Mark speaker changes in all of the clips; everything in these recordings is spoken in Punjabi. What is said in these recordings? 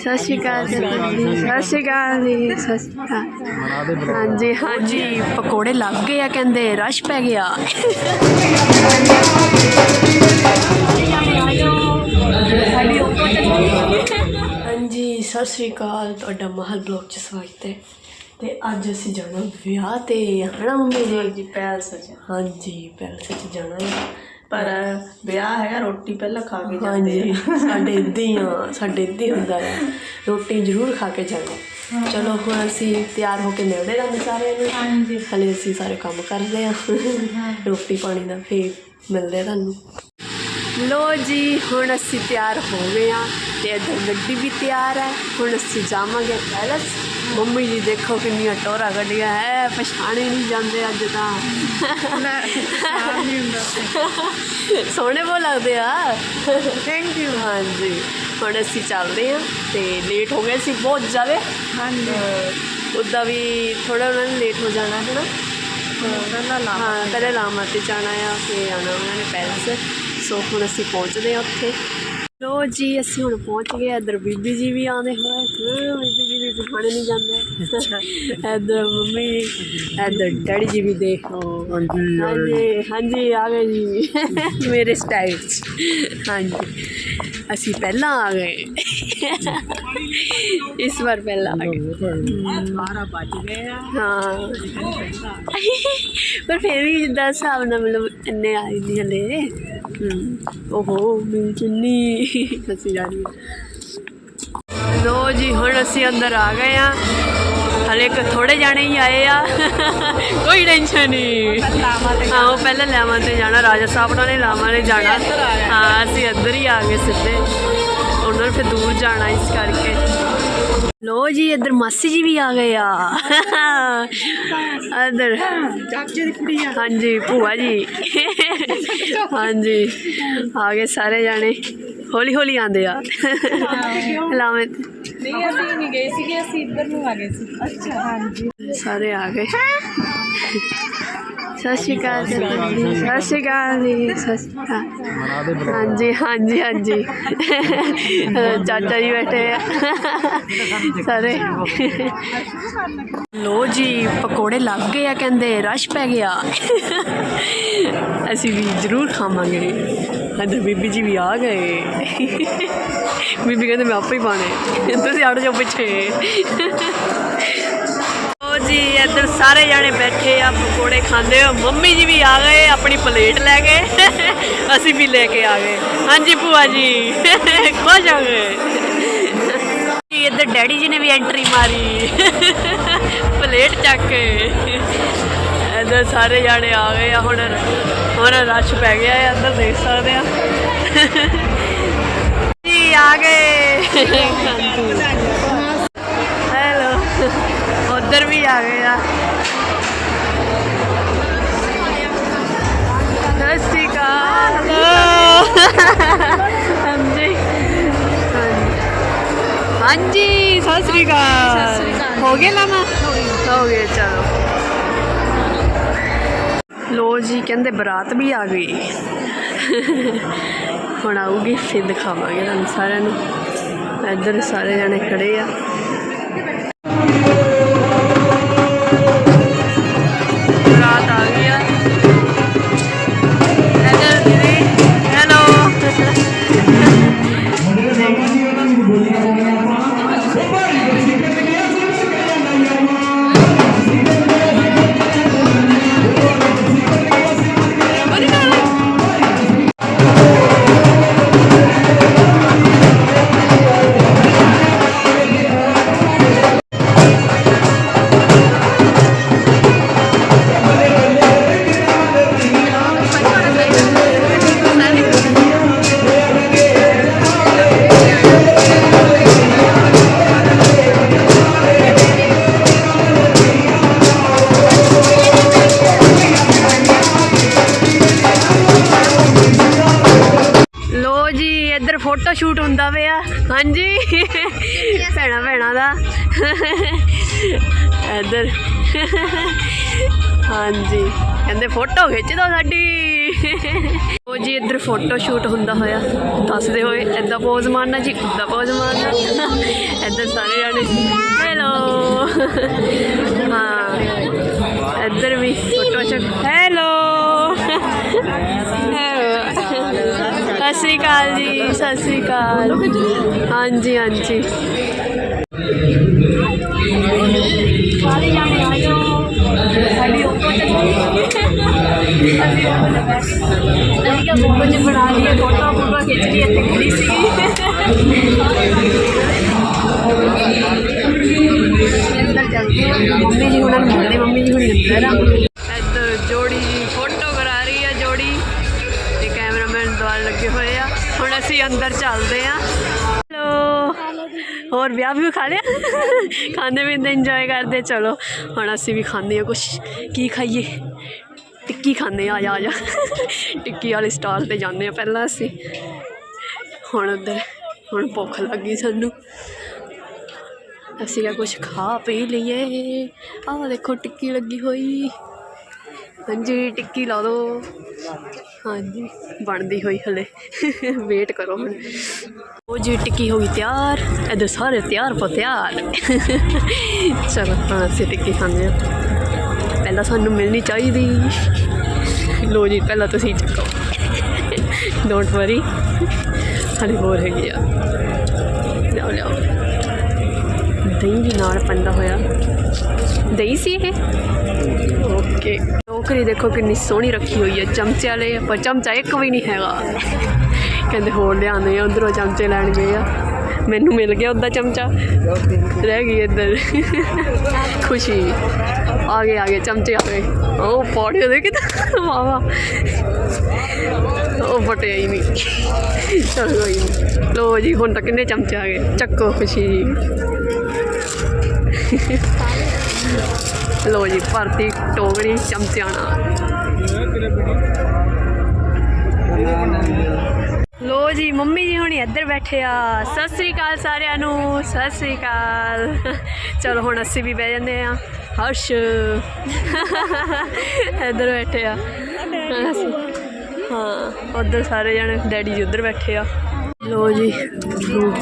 Speaker 1: ਸਤਿ ਸ਼੍ਰੀ ਅਕਾਲ ਜੀ। ਸਤਿ ਸ਼੍ਰੀ ਅਕਾਲ ਜੀ। ਸਤਿ ਸ਼੍ਰੀ ਅਕਾਲ ਹਾਂਜੀ ਹਾਂਜੀ। ਪਕੌੜੇ ਲੱਗ ਗਏ ਆ ਕਹਿੰਦੇ ਰਸ਼ ਪੈ ਗਿਆ। ਹਾਂਜੀ ਸਤਿ ਸ਼੍ਰੀ ਅਕਾਲ। ਤੁਹਾਡਾ ਮਹਲ ਬਲੌਗ ਚ ਸਵਾਗਤ ਹੈ। ਤੇ ਅੱਜ ਅਸੀਂ ਜਾਣਾ ਵਿਆਹ ਤੇ। ਹਨਾ ਮੰਮੀ ਜੀ
Speaker 2: ਜੀ ਪੈਲਸ ਚ।
Speaker 1: ਹਾਂਜੀ ਪੈਲਸ ਚ ਜਾਣਾ ਹੈ।
Speaker 2: ਪਰ ਵਿਆਹ ਹੈਗਾ ਰੋਟੀ ਪਹਿਲਾਂ ਖਾ ਕੇ ਜਾਂਦੇ
Speaker 1: ਹਾਂਜੀ ਸਾਡੇ ਇੱਦਾਂ ਹੀ ਆ ਸਾਡੇ ਇੱਦਾਂ ਹੀ ਹੁੰਦਾ ਹੈ ਰੋਟੀ ਜ਼ਰੂਰ ਖਾ ਕੇ ਜਾਣਾ ਚਲੋ ਹੁਣ ਅਸੀਂ ਤਿਆਰ ਹੋ ਕੇ ਮਿਲਦੇ ਹਾਂ ਸਾਰਿਆਂ ਨੂੰ।
Speaker 2: ਹਾਂਜੀ।
Speaker 1: ਹਲੇ ਅਸੀਂ ਸਾਰੇ ਕੰਮ ਕਰਦੇ ਆ। ਰੋਟੀ ਪਾਣੀ ਦਾ ਫੇਰ ਮਿਲਦੇ ਤੁਹਾਨੂੰ। ਲੋ ਜੀ ਹੁਣ ਅਸੀਂ ਤਿਆਰ ਹੋ ਗਏ ਆ ਤੇ ਇੱਧਰ ਗੱਡੀ ਵੀ ਤਿਆਰ ਹੈ ਹੁਣ ਅਸੀਂ ਜਾਵਾਂਗੇ ਪੈਲਸ। ਮੰਮੀ ਜੀ ਦੇਖੋ ਕਿੰਨੀਆਂ ਟੋਰਾ ਗੱਡੀਆਂ ਹੈ ਪਛਾਣੇ ਨਹੀਂ ਜਾਂਦੇ ਅੱਜ ਤਾਂ। ਸੋਹਣੇ ਬਹੁਤ ਲੱਗਦੇ ਆ।
Speaker 2: ਥੈਂਕ ਯੂ
Speaker 1: ਹਾਂਜੀ। ਹੁਣ ਅਸੀਂ ਚੱਲਦੇ ਹਾਂ ਤੇ ਲੇਟ ਹੋ ਗਏ ਸੀ ਬਹੁਤ ਜ਼ਿਆਦਾ।
Speaker 2: ਹਾਂਜੀ।
Speaker 1: ਉੱਦਾਂ ਵੀ ਥੋੜਾ ਉਹਨਾਂ ਨੇ ਲੇਟ ਹੋ ਜਾਣਾ ਹੈ ਨਾ ਹਾਂ ਪਹਿਲੇ ਲਾਮਾ ਤੇ ਜਾਣਾ ਆ ਫਿਰ ਆਉਣਾ ਉਹਨਾਂ ਨੇ ਪੈਲਸ। ਸੋ ਹੁਣ ਅਸੀਂ ਪਹੁੰਚਦੇ ਹਾਂ ਉੱਥੇ। ਲੋ ਜੀ ਅਸੀਂ ਹੁਣ ਪਹੁੰਚ ਗਏ ਇੱਧਰ ਬੀਬੀ ਜੀ ਵੀ ਆਉਂਦੇ ਹੋਏ ਹਾਂ, ਬੀਬੀ ਜੀ ਵੀ ਪਛਾਣੇ ਨਹੀਂ ਜਾਂਦੇ। ਇੱਧਰ ਮੰਮੀ ਇੱਧਰ ਡੈਡੀ ਜੀ ਵੀ ਦੇਖੋ
Speaker 3: ਹਾਂਜੀ
Speaker 1: ਹਾਂਜੀ ਹਾਂਜੀ। ਆ ਗਏ ਜੀ। ਮੇਰੇ ਸਟਾਈਲ ਹਾਂਜੀ। ਅਸੀਂ ਪਹਿਲਾਂ ਆ ਗਏ। ਇਸ ਵਾਰ ਪਹਿਲਾਂ ਆ ਗਏ।
Speaker 2: 12 ਵੱਜ ਗਏ ਆ
Speaker 1: ਹਾਂ। ਪਰ ਫਿਰ ਵੀ ਜਿੱਦਾਂ ਹਿਸਾਬ ਨਾਲ ਮਤਲਬ ਇੰਨੇ ਆਏ ਨਹੀਂ ਹਲੇ ਓਹੋ ਮੇਰੀ ਚੁੰਨੀ ਫਸੀ ਜਾ ਰਹੀ ਹੈ। ਲੋ ਜੀ ਹੁਣ ਅਸੀਂ ਅੰਦਰ ਆ ਗਏ ਆ ਹਲੇ ਕਿ ਥੋੜੇ ਜਾਣੇ ਹੀ ਆਏ ਆ। ਕੋਈ ਟੈਨਸ਼ਨ ਨਹੀਂ। ਹਾਂ ਉਹ ਪਹਿਲਾਂ ਲਾਵਾਂ ਤੇ ਜਾਣਾ ਰਾਜਾ ਸਾਹਿਬ ਉਹਨਾਂ ਨੇ ਲਾਵਾਂ ਨੇ ਜਾਣਾ। ਹਾਂ ਅਸੀਂ ਇੱਧਰ ਹੀ ਆ ਗਏ ਸਿੱਧੇ। ਨੇ ਫਿਰ ਦੂਰ ਜਾਣਾ ਇਸ ਕਰਕੇ। ਲੋ ਜੀ ਇੱਧਰ ਮਾਸੀ ਜੀ ਵੀ ਆ ਗਏ ਆ। ਇੱਧਰ।
Speaker 2: ਚਾਚੇ ਦੀ ਕੁੜੀ ਆ
Speaker 1: ਹਾਂਜੀ ਭੂਆ ਜੀ। ਹਾਂਜੀ ਆ ਗਏ ਸਾਰੇ ਜਾਣੇ। ਹੌਲੀ ਹੌਲੀ ਆਂਦੇ ਆ। ਲਾਵੇਂ।
Speaker 2: ਨਹੀਂ ਅਸੀਂ ਨਹੀਂ ਗਏ ਸੀਗੇ ਅਸੀਂ ਇੱਧਰ ਨੂੰ ਆ ਗਏ ਸੀ। ਅੱਛਾ ਹਾਂਜੀ।
Speaker 1: ਸਾਰੇ ਆ ਗਏ। ਸਤਿ ਸ਼੍ਰੀ ਅਕਾਲ ਜੀ ਸਤਿ ਸ਼੍ਰੀ ਅਕਾਲ ਜੀ। ਸਤਿ ਸ਼੍ਰੀ ਅਕਾਲ। ਹਾਂਜੀ ਹਾਂਜੀ ਹਾਂਜੀ। ਚਾਚਾ ਜੀ ਬੈਠੇ ਆ। ਸਾਰੇ। ਲੋ ਜੀ ਪਕੌੜੇ ਲੱਗ ਗਏ ਆ ਕਹਿੰਦੇ ਰਸ਼ ਪੈ ਗਿਆ। ਅਸੀਂ ਵੀ ਜ਼ਰੂਰ ਖਾਵਾਂਗੇ। ਇੱਧਰ ਬੀਬੀ ਜੀ ਵੀ ਆ ਗਏ। ਬੀਬੀ ਕਹਿੰਦੇ ਮੈਂ ਆਪੇ ਹੀ ਪਾਣੇ। ਤੁਸੀਂ ਅੜ ਜਾਓ ਪਿੱਛੇ। ਓ ਜੀ ਇੱਧਰ ਸਾਰੇ ਜਾਣੇ ਬੈਠੇ ਆ ਪਕੌੜੇ ਖਾਂਦੇ ਹੋ ਮੰਮੀ ਜੀ ਵੀ ਆ ਗਏ ਆਪਣੀ ਪਲੇਟ ਲੈ ਕੇ। ਅਸੀਂ ਵੀ ਲੈ ਕੇ ਆ ਗਏ ਹਾਂਜੀ ਭੂਆ ਜੀ। ਖੁਸ਼ ਹੋ ਗਏ। ਇੱਧਰ ਡੈਡੀ ਜੀ ਨੇ ਵੀ ਐਂਟਰੀ ਮਾਰੀ। ਪਲੇਟ ਚੱਕ ਕੇ। ਇੱਧਰ ਸਾਰੇ ਜਾਣੇ ਆ ਗਏ ਆ। ਹੁਣ ਹੁਣ ਰਸ਼ ਪੈ ਗਿਆ ਹੈ ਅੰਦਰ ਦੇਖ ਸਕਦੇ ਆ। ਜੀ ਆ ਗਏ। ਹੈਲੋ ਉਧਰ ਵੀ ਆ ਗਏ ਆ। ਸਤਿ ਸ਼੍ਰੀ ਅਕਾਲ ਹਾਂਜੀ। ਹਾਂਜੀ ਸਤਿ ਸ਼੍ਰੀ ਅਕਾਲ। ਹੋ ਲਾਮਾ ਹੋ ਚਲੋ। ਲੋ ਜੀ ਕਹਿੰਦੇ ਬਰਾਤ ਵੀ ਆ ਗਈ। ਹੁਣ ਆਊਗੀ ਫਿਰ ਦਿਖਾਵਾਂਗੇ ਤੁਹਾਨੂੰ ਸਾਰਿਆਂ ਨੂੰ। ਇੱਧਰ ਸਾਰੇ ਜਣੇ ਖੜੇ ਆ। ਹਾਂਜੀ। ਕਹਿੰਦੇ ਫੋਟੋ ਖਿੱਚ ਦੋ ਸਾਡੀ। ਉਹ ਜੀ ਇੱਧਰ ਫੋਟੋ ਸ਼ੂਟ ਹੁੰਦਾ ਹੋਇਆ। ਦੱਸਦੇ ਹੋਏ ਐਦਾਂ ਪੋਜ਼ ਮਾਰਨਾ ਜੀ ਉੱਦਾਂ ਪੋਜ਼ ਮਾਰਨਾ। ਇੱਧਰ ਸਾਰੇ ਜਾਣੇ ਹੈਲੋ ਹਾਂ। ਇੱਧਰ ਵੀ ਫੋਟੋ ਚੱਕ ਹੈਲੋ ਸਤਿ ਸ਼੍ਰੀ ਅਕਾਲ ਜੀ, ਸਤਿ ਸ਼੍ਰੀ ਅਕਾਲ। ਹਾਂਜੀ ਹਾਂਜੀ। ਇੱਧਰ ਜੋੜੀ ਜੀ ਫੋਟੋ ਕਰਾ ਰਹੀ ਆ ਜੋੜੀ ਤੇ ਕੈਮਰਾਮੈਨ ਦੁਆਰ ਲੱਗੇ ਹੋਏ ਆ। ਹੁਣ ਅਸੀਂ ਅੰਦਰ ਚੱਲਦੇ ਆ। ਹੈਲੋ ਹੋਰ ਵਿਆਹ ਵੀ ਖਾ ਲਿਆ? ਖਾਂਦੇ ਪੀਂਦੇ ਇੰਜੋਏ ਕਰਦੇ, ਚਲੋ। ਹੁਣ ਅਸੀਂ ਵੀ ਖਾਂਦੇ ਆ ਕੁਛ। ਕੀ ਖਾਈਏ? ਟਿੱਕੀ ਖਾਂਦੇ ਆ ਆ ਜਾ ਟਿੱਕੀ ਵਾਲੇ ਸਟਾਲ ਤੇ ਜਾਂਦੇ ਆ ਪਹਿਲਾਂ ਅਸੀਂ। ਹੁਣ ਉੱਧਰ, ਹੁਣ ਭੁੱਖ ਲੱਗੀ ਸਾਨੂੰ। ਅਸੀਂ ਕਿਹਾ ਕੁਛ ਖਾ ਪੀ ਲਈਏ। ਆਹ ਦੇਖੋ, ਟਿੱਕੀ ਲੱਗੀ ਹੋਈ। ਹਾਂਜੀ, ਟਿੱਕੀ ਲਾ ਦਿਓ ਹਾਂਜੀ, ਬਣਦੀ ਹੋਈ ਹਲੇ। ਵੇਟ ਕਰੋ ਹੁਣ। ਉਹ ਜੀ, ਟਿੱਕੀ ਹੋ ਗਈ ਤਿਆਰ। ਇੱਧਰ ਸਾਰੇ ਤਿਆਰ ਪੋ ਤਿਆਰ। ਚਲੋ, ਹੁਣ ਅਸੀਂ ਟਿੱਕੀ ਖਾਂਦੇ ਹਾਂ। ਪਹਿਲਾਂ ਸਾਨੂੰ ਮਿਲਣੀ ਚਾਹੀਦੀ। ਲੋ ਜੀ, ਪਹਿਲਾਂ ਤੁਸੀਂ ਚੱਕੋ। ਡੋਂਟ ਵਰੀ ਹਲੇ ਹੋਰ ਹੈਗੀ ਆ। ਦਹੀਂ ਵੀ ਨਾਲ ਪੈਂਦਾ ਹੋਇਆ। ਦਹੀਂ ਸੀ ਇਹ? ਓਕੇ ਟੋਕਰੀ ਦੇਖੋ ਕਿੰਨੀ ਸੋਹਣੀ ਰੱਖੀ ਹੋਈ ਹੈ। ਚਮਚੇ ਵਾਲੇ ਪਰ ਚਮਚਾ ਇੱਕ ਵੀ ਨਹੀਂ ਹੈਗਾ। ਕਹਿੰਦੇ ਹੋਰ ਲਿਆਉਂਦੇ ਆ ਉਧਰੋਂ ਚਮਚੇ ਲੈਣ ਗਏ ਆ। ਮੈਨੂੰ ਮਿਲ ਗਿਆ ਉਹਦਾ ਚਮਚਾ। ਰਹਿ ਗਈ ਇੱਧਰ। ਖੁਸ਼ੀ। ਆ ਗਏ ਆ ਗਏ ਚਮਚੇ ਆ ਗਏ। ਉਹ ਪੌੜੀ ਦੇ ਕਿਤੇ ਵਾਵਾ ਉਹ ਫਟਿਆ ਹੀ ਨਹੀਂ। ਚਲ ਨਹੀਂ। ਲੋ ਜੀ ਹੁਣ ਤਾਂ ਕਿੰਨੇ ਚਮਚੇ ਆ ਗਏ। ਚੱਕੋ ਖੁਸ਼ੀ। ਲੋ ਜੀ, ਭਰਤੀ ਟੋਕਰੀ ਚਮਚਿਆਂ ਲੋ ਜੀ, ਮੰਮੀ ਜੀ ਹੁਣੀ ਇੱਧਰ ਬੈਠੇ ਆ। ਸਤਿ ਸ੍ਰੀ ਅਕਾਲ ਸਾਰਿਆਂ ਨੂੰ, ਸਤਿ ਸ੍ਰੀ ਅਕਾਲ। ਚਲੋ, ਹੁਣ ਅਸੀਂ ਵੀ ਬਹਿ ਜਾਂਦੇ ਆ। ਹਰਸ਼। ਇੱਧਰ ਬੈਠੇ ਆ। ਹਾਂ, ਉੱਧਰ ਸਾਰੇ ਜਣੇ, ਡੈਡੀ ਜੀ ਉੱਧਰ ਬੈਠੇ ਆ। ਲੋ ਜੀ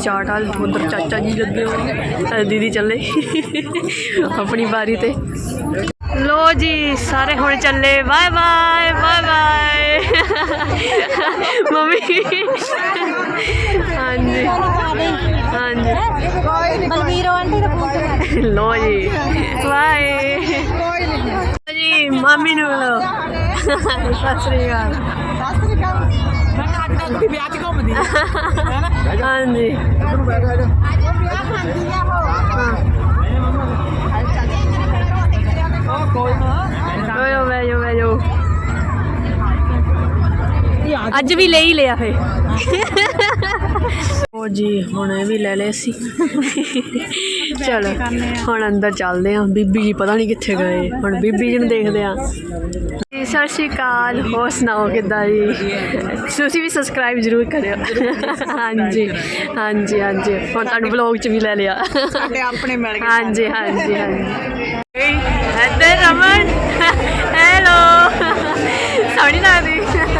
Speaker 1: ਚਾਟ ਵਾਲ ਉੱਧਰ ਚਾਚਾ ਜੀ ਲੱਗੇ ਹੋਏ ਸਾਡੇ ਦੀਦੀ ਚੱਲੇ। ਆਪਣੀ ਵਾਰੀ ਤੇ। ਲੋ ਜੀ ਸਾਰੇ ਹੁਣ ਚੱਲੇ। Bye bye bye bye. Mummy. ਹਾਂਜੀ। ਹਾਂਜੀ।
Speaker 2: ਬਲਵੀਰ ਆਂਟੀ ਦਾ ਪੁੱਤ
Speaker 1: ਲੋ ਜੀ। ਬਾਏ। ਜੀ ਮੰਮੀ ਨੂੰ ਮਿਲੋ। ਸਤਿ ਸ੍ਰੀ ਅਕਾਲ।
Speaker 2: ਕੱਲ ਦੀ ਵਿਆਹ ਚ ਘੁੰਮਦੀ
Speaker 1: ਹਾਂਜੀ। ਓਏ ਵੇ ਜੋ ਵੇ ਜੋ ਅੱਜ ਵੀ ਲੈ ਹੀ ਲਿਆ ਫੇ। ਉਹ ਜੀ ਹੁਣ ਇਹ ਵੀ ਲੈ ਲਏ ਸੀ ਚਲੋ ਹੁਣ ਅੰਦਰ ਚੱਲਦੇ ਆਂ ਬੀਬੀ ਜੀ ਪਤਾ ਨਹੀਂ ਕਿੱਥੇ ਗਏ। ਹੁਣ ਬੀਬੀ ਜੀ ਨੂੰ ਦੇਖਦੇ ਆਂ ਜੀ ਸਤਿ ਸ਼੍ਰੀ ਅਕਾਲ। ਹੋਰ ਸੁਣਾਓ ਕਿੱਦਾਂ ਜੀ? ਤੁਸੀਂ ਵੀ ਸਬਸਕ੍ਰਾਈਬ ਜ਼ਰੂਰ ਕਰਿਓ। ਹਾਂਜੀ ਹਾਂਜੀ ਹਾਂਜੀ। ਹੁਣ ਤੁਹਾਨੂੰ ਵਲੌਗ 'ਚ ਵੀ ਲੈ ਲਿਆ।
Speaker 2: ਸਾਡੇ ਆਪਣੇ ਮਿਲ ਗਏ।
Speaker 1: ਹਾਂਜੀ ਹਾਂਜੀ ਹਾਂਜੀ। ਇੱਧਰ ਰਮਨ। ਹੈਲੋ ਸੋਹਣੀ ਲੱਗਦੀ। ਹੁਣ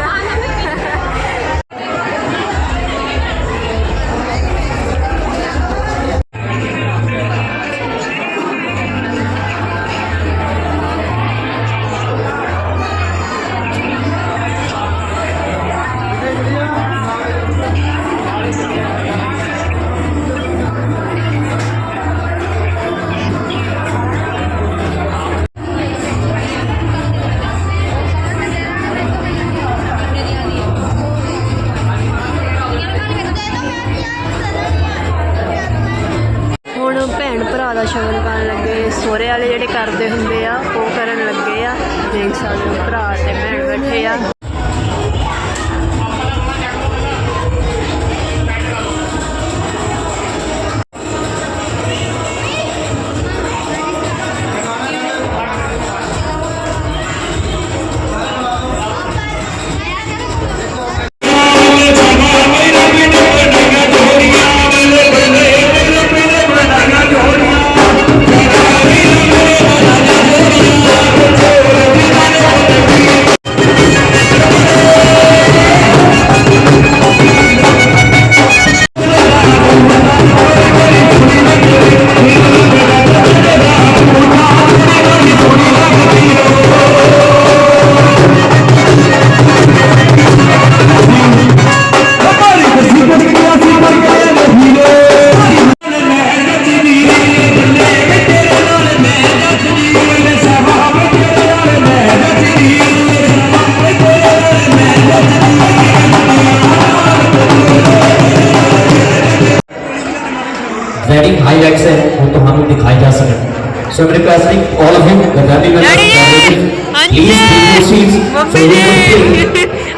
Speaker 1: ਸ਼ਗਨ ਕਰਨ ਲੱਗੇ। ਸੋਹਰੇ ਵਾਲੇ ਜਿਹੜੇ ਕਰਦੇ ਹੁੰਦੇ ਆ, ਉਹ ਕਰਨ ਲੱਗੇ ਆ। ਦੇਖ ਸਕਦੇ ਹੋ, ਭਰਾ ਤੇ ਭੈਣ ਬੈਠੇ ਆ।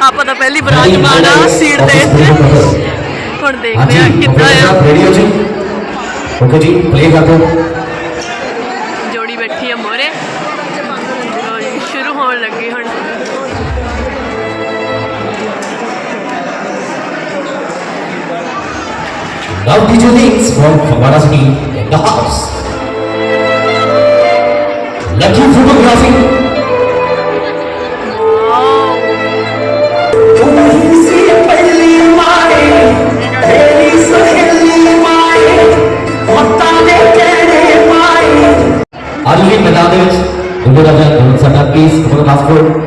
Speaker 1: ਆਪਾਂ ਤਾਂ ਪਹਿਲੀ ਸੀਟ ਤੇ ਹੁਣ ਦੇਖਦੇ ਆ ਕਿੱਦਾਂ ਆ
Speaker 3: ਰੇਡੀਓ ਜੀ ਓਕੇ ਜੀ ਪਲੇ ਕਰ ਦਿਓ
Speaker 1: ਜੋੜੀ ਬੈਠੀ ਆ ਮੋਰੇ। ਸ਼ੁਰੂ ਹੋਣ ਲੱਗੀ ਹੁਣ।
Speaker 3: Now DJ Links from Fagwana City in the house. लड़की फोटोग्राफी ਅੱਜ ਵੀ ਮੈਦਾਨ ਦੇ ਵਿੱਚ ਗੁਰਦਾਸ ਜੀ ਦਾ ਸਾਡਾ ਪੀਸ ਫੋਟੋਗ੍ਰਾਫਰ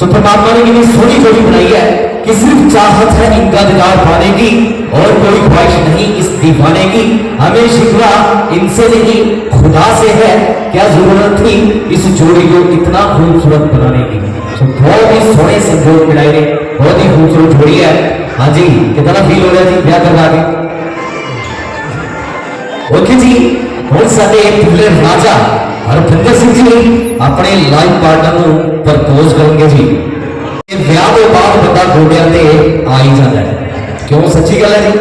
Speaker 3: ਪਾਸਪੋਰਟ ਸੋ परमात्मा ने कितनी सोनी जोड़ी बनाई है कि सिर्फ चाहत है इनका दीदार पाने की और कोई ख्वाहिश नहीं इस दीवाने की हमें शिकवा इनसे नहीं खुदा से है क्या जरूरत थी इस जोड़ी को इतना खूबसूरत बनाने की सो बहुत ही सोने संजोग मिलाए ने बहुत ही खूबसूरत जोड़ी है हाँ जी कितना फील हो रहा है जी ब्याह करवा के ਓਕੇ ਜੀ ਹੁਣ ਸਾਡੇ ਪੁੱਲੇ ਰਾਜਾ ਹਰਪਿੰਦਰ ਸਿੰਘ ਜੀ ਆਪਣੇ ਲਾਈਫ ਪਾਰਟਨਰ ਨੂੰ ਪ੍ਰਪੋਜ਼ ਕਰਨਗੇ ਜੀ ਇਹ ਵਿਆਹ ਤੋਂ ਬਾਅਦ ਬੰਦਾ ਗੋਡਿਆਂ ਤੇ ਆ ਹੀ ਜਾਂਦਾ ਹੈ। ਕਿਉਂ? ਸੱਚੀ ਗੱਲ ਹੈ ਜੀ।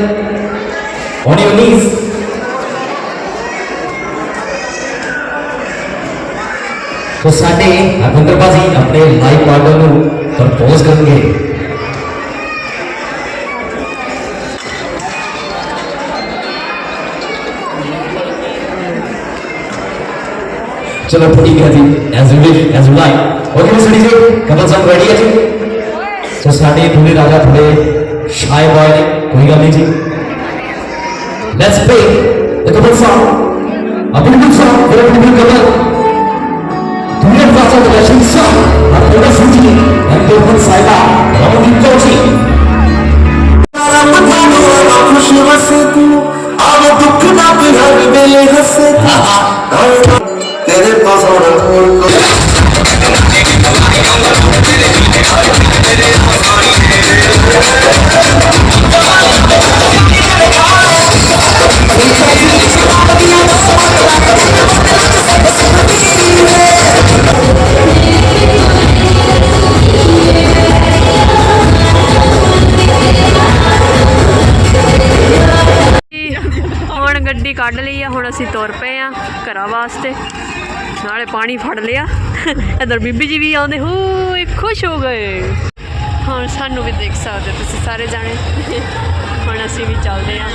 Speaker 3: ਔਨ ਯੂਰ ਨੀਜ਼ तो ਸਾਡੇ ਹਰਪਿੰਦਰ ਬਾਜੀ ਆਪਣੇ ਲਾਈਫ ਪਾਰਟਨਰ ਨੂੰ ਪ੍ਰਪੋਜ਼ ਕਰਨਗੇ। चलो ठीक है जी as you as you like okay mister DJ couple song ready है जी तो साडे ढोले राजा ढोले शाय बॉय ने कोई गल नहीं जी let's play the couple song अपने कुछ सॉन्ग मेरा अपने कपल दुनिया का सब रिलेशन सॉन्ग और थोड़ा
Speaker 4: सूची हम तो अपन साइबा हम उनकी कोची Shiva
Speaker 1: Setu ਗੱਡੀ ਕੱਢ ਲਈ ਆ ਹੁਣ ਅਸੀਂ ਤੁਰ ਪਏ ਆ ਘਰਾਂ ਵਾਸਤੇ। ਨਾਲੇ ਪਾਣੀ ਫੜ ਲਿਆ। ਇਧਰ ਬੀਬੀ ਜੀ ਵੀ ਆਉਂਦੇ ਹੋਏ ਖੁਸ਼ ਹੋ ਗਏ। ਹੁਣ ਸਾਨੂੰ ਵੀ ਦੇਖ ਸਕਦੇ ਤੁਸੀਂ ਸਾਰੇ ਜਾਣੇ। ਹੁਣ ਅਸੀਂ ਵੀ ਚੱਲਦੇ ਆ।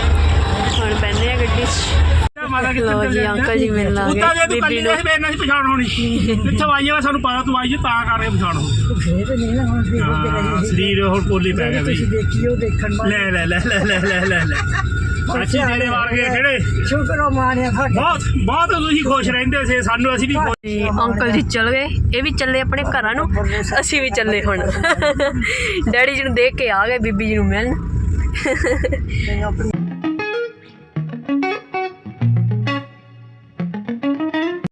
Speaker 1: ਹੁਣ ਬੈਠਦੇ ਆ ਗੱਡੀ 'ਚ। ਲੋ ਜੀ ਅੰਕਲ ਜੀ ਮਿਲਣ ਆ
Speaker 5: ਉੱਤਾ ਜੇ ਤੂੰ
Speaker 1: ਬੀਬੀ
Speaker 5: ਕੱਲੀ ਨਹੀਂ ਪਛਾਣ ਹੋਣੀ। ਜਿੱਥੇ ਆਈਆਂ ਸਾਨੂੰ ਪਤਾ ਤੂੰ ਆਈ ਤਾਂ ਕਰਕੇ ਪਛਾਣ
Speaker 6: ਹੁਣ। ਫੇਰ ਤੇ
Speaker 5: ਹਾਂ,
Speaker 6: ਰਹੀ
Speaker 5: ਸਰੀਰ ਹੁਣ ਪੋਲੀ ਪੈ ਗਿਆ ਬਈ।
Speaker 6: ਤੁਸੀਂ ਦੇਖਿਓ ਦੇਖਣ ਵਾਲੇ।
Speaker 5: ਲੈ ਲੈ ਲੈ ਲੈ ਲੈ ਲੈ ਲੈ। ਅੱਛੀ ਜਿਹੜੇ ਵਾਰ ਗਏ ਕਿਹੜੇ?
Speaker 6: ਸ਼ੁਕਰ ਆ ਮਾਣਿਆ ਤੁਹਾਡੇ
Speaker 5: ਬਹੁਤ ਬਹੁਤ ਤੁਸੀਂ ਖੁਸ਼ ਰਹਿੰਦੇ ਸੀ ਸਾਨੂੰ ਅਸੀਂ ਵੀ ਖੁਸ਼।
Speaker 1: ਜੀ ਅੰਕਲ ਜੀ ਚਲ ਗਏ ਇਹ ਵੀ ਚੱਲੇ ਆਪਣੇ ਘਰਾਂ ਨੂੰ ਅਸੀਂ ਵੀ ਚੱਲੇ ਹੁਣ। ਡੈਡੀ ਜੀ ਨੂੰ ਦੇਖ ਕੇ ਆ ਗਏ ਬੀਬੀ ਜੀ ਨੂੰ ਮਿਲਣ।
Speaker 6: ਆਪਣੀ